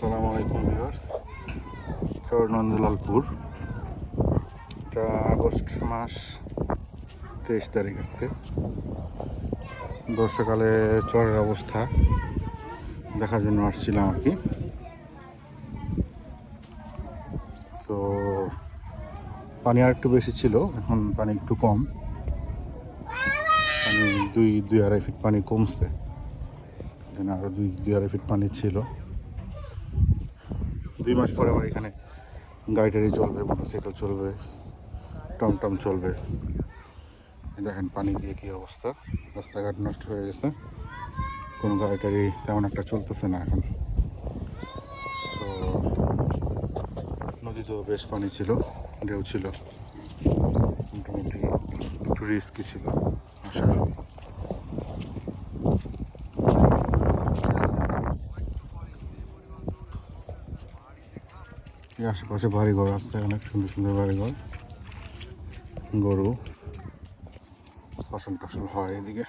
আসসালামু আলাইকুম ভিউয়ার্স। চরনন্দলালপুর এটা আগস্ট মাস তেইশ তারিখ আজকে। বর্ষাকালে চরের অবস্থা দেখার জন্য আসছিলাম আর কি। তো পানি আর একটু বেশি ছিল, এখন পানি একটু কম। দুই দুই আড়াই ফিট পানি কমছে। এখানে আরও দুই দুই আড়াই ফিট পানি ছিল। দুই মাস পরে আবার এখানে গাড়ি টাড়ি চলবে মোটরসাইকেল চলবে, টমটম চলবে। দেখেন পানি দিয়ে কী অবস্থা। রাস্তাঘাট নষ্ট হয়ে গেছে। কোনো গাড়ি টাড়ি তেমন একটা চলতেছে না এখন। তো নদীতেও বেশ পানি ছিল, ঢেউ ছিল। মোটামুটি একটু রিস্কি ছিল আসার আশেপাশে বাড়ি বাড়িঘর আছে অনেক সুন্দর সুন্দর বাড়ি ঘর। গরু ফসল টসল হয় এদিকে।